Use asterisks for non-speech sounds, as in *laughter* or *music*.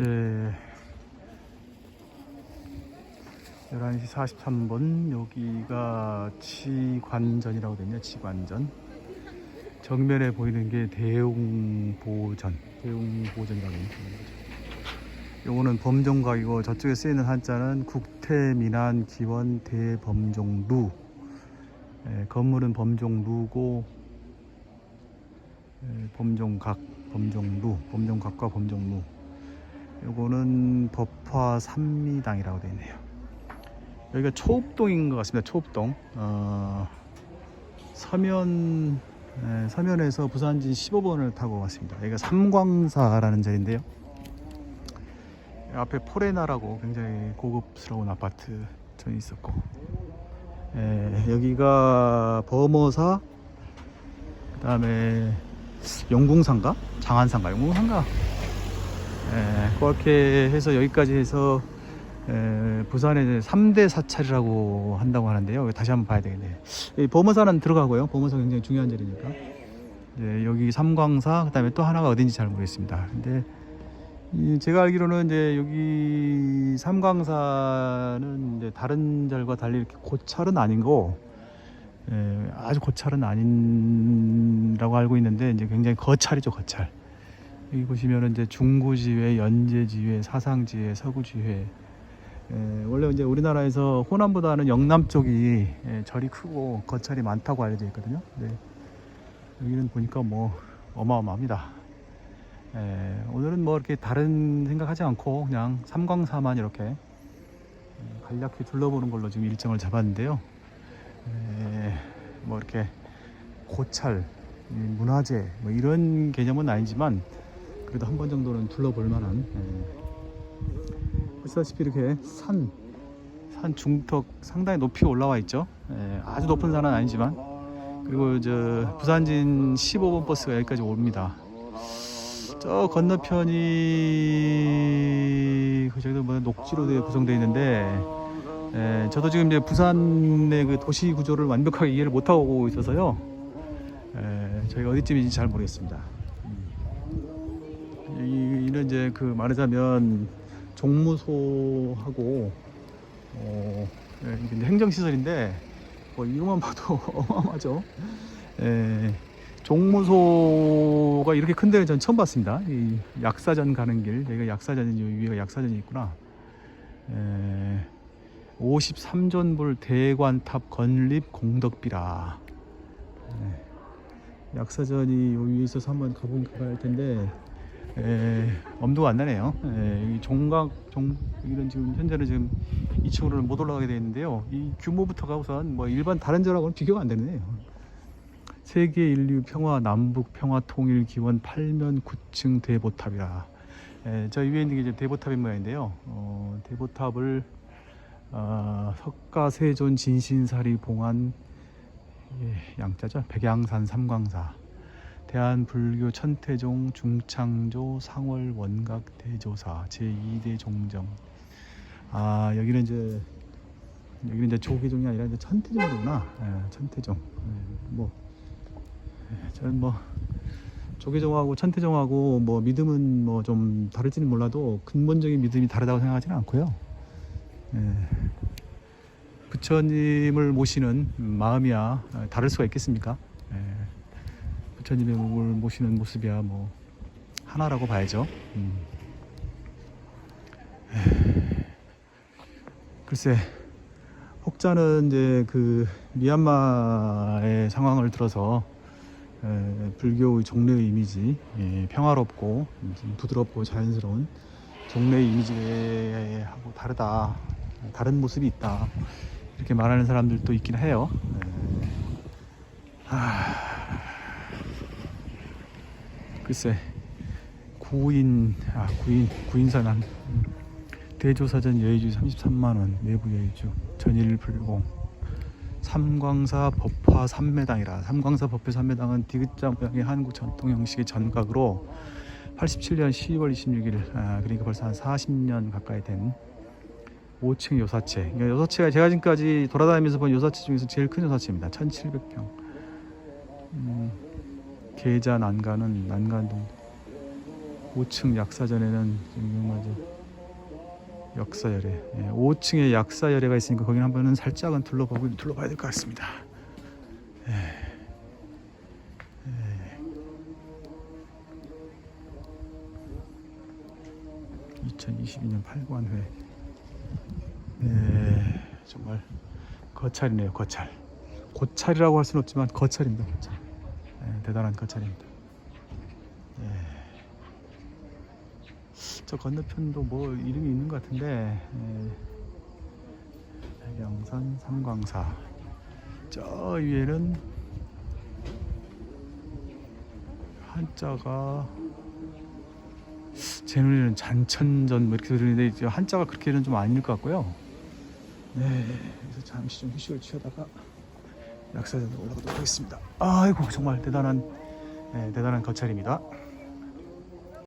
예. 11시 43분 여기가 치관전이라고 되네요. 치관전. 정면에 보이는 게 대웅보전. 대웅보전이라고 되는 거죠. 요거는 범종각이고 저쪽에 쓰이는 한자는 국태민안 기원 대범종루. 예, 건물은 범종루고 예, 범종각, 범종루, 범종각과 범종루. 요거는 법화 삼미당이라고 되어 있네요. 여기가 초읍동인 것 같습니다. 초읍동. 어, 서면 예, 서면에서 부산진 15번을 타고 왔습니다. 여기가 삼광사라는 자리인데요. 앞에 포레나라고 굉장히 고급스러운 아파트 전 있었고 예, 여기가 범어사 그 다음에 영궁산가 장안산가 영궁산가 예, 그렇게 해서 여기까지 해서 에, 부산의 3대 사찰이라고 한다고 하는데요. 다시 한번 봐야 되겠네요. 이 범어사는 들어가고요. 범어사 굉장히 중요한 자리니까. 이제 여기 삼광사, 그다음에 또 하나가 어딘지 잘 모르겠습니다. 근데 이 제가 알기로는 이제 여기 삼광사는 이제 다른 절과 달리 이렇게 고찰은 아닌 거, 에, 아주 고찰은 아닌라고 알고 있는데 이제 굉장히 거찰이죠, 거찰. 여기 보시면은 이제 중구지회, 연제지회, 사상지회, 서구지회. 에, 원래 이제 우리나라에서 호남보다는 영남 쪽이 에, 절이 크고 거찰이 많다고 알려져 있거든요. 네. 여기는 보니까 뭐 어마어마합니다. 에, 오늘은 뭐 이렇게 다른 생각하지 않고 그냥 삼광사만 이렇게 에, 간략히 둘러보는 걸로 지금 일정을 잡았는데요. 에, 뭐 이렇게 고찰, 이 문화재 뭐 이런 개념은 아니지만 그래도 한 번 정도는 둘러볼 만한 에, 보시다시피 이렇게 산, 산 중턱 상당히 높이 올라와 있죠. 에, 아주 높은 산은 아니지만 그리고 저 부산진 15번 버스가 여기까지 옵니다. 저 건너편이 그 저기도 뭐 녹지로 구성되어 있는데 에, 저도 지금 이제 부산의 그 도시 구조를 완벽하게 이해를 못하고 있어서요. 에, 저희가 어디쯤인지 잘 모르겠습니다. 음. 여기는 이제 그 말하자면 종무소하고 어, 예, 행정시설인데 뭐 이거만 봐도 *laughs* 어마어마하죠. 예, 종무소가 이렇게 큰 데는 전 처음 봤습니다. 이 약사전 가는 길, 여기가 약사전이 위에가 약사전이 있구나. 예, 53전불 대관탑 건립 공덕비라. 예, 약사전이 요 위에 있어서 한번 할 텐데 에, 엄두가 안 나네요. 에, 이 종각 종 이런 지금 현재는 지금 2층으로는 못 올라가게 되어 있는데요. 이 규모부터가 우선 뭐 일반 다른 절하고는 비교가 안 되네요. 세계 인류 평화 남북 평화 통일 기원 8면 9층 대보탑이라. 에, 저 위에 있는 게 이제 대보탑인 모양인데요. 어, 대보탑을 어, 석가세존 진신사리 봉안 예, 양자죠. 백양산 삼광사. 대한불교 천태종 중창조 상월 원각 대조사 제2대 종정. 아 여기는 이제 여기는 이제 조계종이 아니라 이제 천태종이구나. 예, 천태종. 예, 뭐 예, 저는 뭐 조계종하고 천태종하고 뭐 믿음은 뭐 좀 다를지는 몰라도 근본적인 믿음이 다르다고 생각하지는 않고요. 예, 부처님을 모시는 마음이야 어, 다를 수가 있겠습니까? 예. 부처님의 몸을 모시는 모습이야 뭐 하나라고 봐야죠. 음. 글쎄 혹자는 이제 그 미얀마의 상황을 들어서 에, 불교의 종래의 이미지 예, 평화롭고 좀 부드럽고 자연스러운 종래의 이미지하고 다르다 다른 모습이 있다 이렇게 말하는 사람들도 있긴 해요. 에, 하... 글쎄 구인 아 구인 구인산한 대조사전 여의주 33만 원 내부 여의주 전일 불공 삼광사 법화 삼매당이라. 삼광사 법화 삼매당은 디귿자 모양의 한국 전통 형식의 전각으로 87년 10월 26일 아, 그러니까 벌써 한 40년 가까이 된 5층 요사체. 그러니까 요사체가 제가 지금까지 돌아다니면서 본 요사체 중에서 제일 큰 요사체입니다. 1700평. 음, 계자 난간은 난간동 5층 약사전에는 유명하죠. 역사열애. 예, 5층에 약사열애가 있으니까 거기는 한번은 살짝은 둘러보고 둘러봐야 될 것 같습니다. 예. 예. 2022년 8관회. 네, 정말 거찰이네요, 거찰. 고찰이라고 할 수는 없지만 거찰입니다, 거찰. 예, 대단한 거찰입니다. 예. 저 건너편도 뭐 이름이 있는 것 같은데 예. 백양산 삼광사 저 위에는 한자가 제 눈에는 잔천전 뭐 이렇게 들리는데 한자가 그렇게는 좀 아닐 것 같고요 네 그래서 잠시 좀 휴식을 취하다가 약사전으로 올라가도록 하겠습니다. 아이고 정말 대단한 네, 대단한 거찰입니다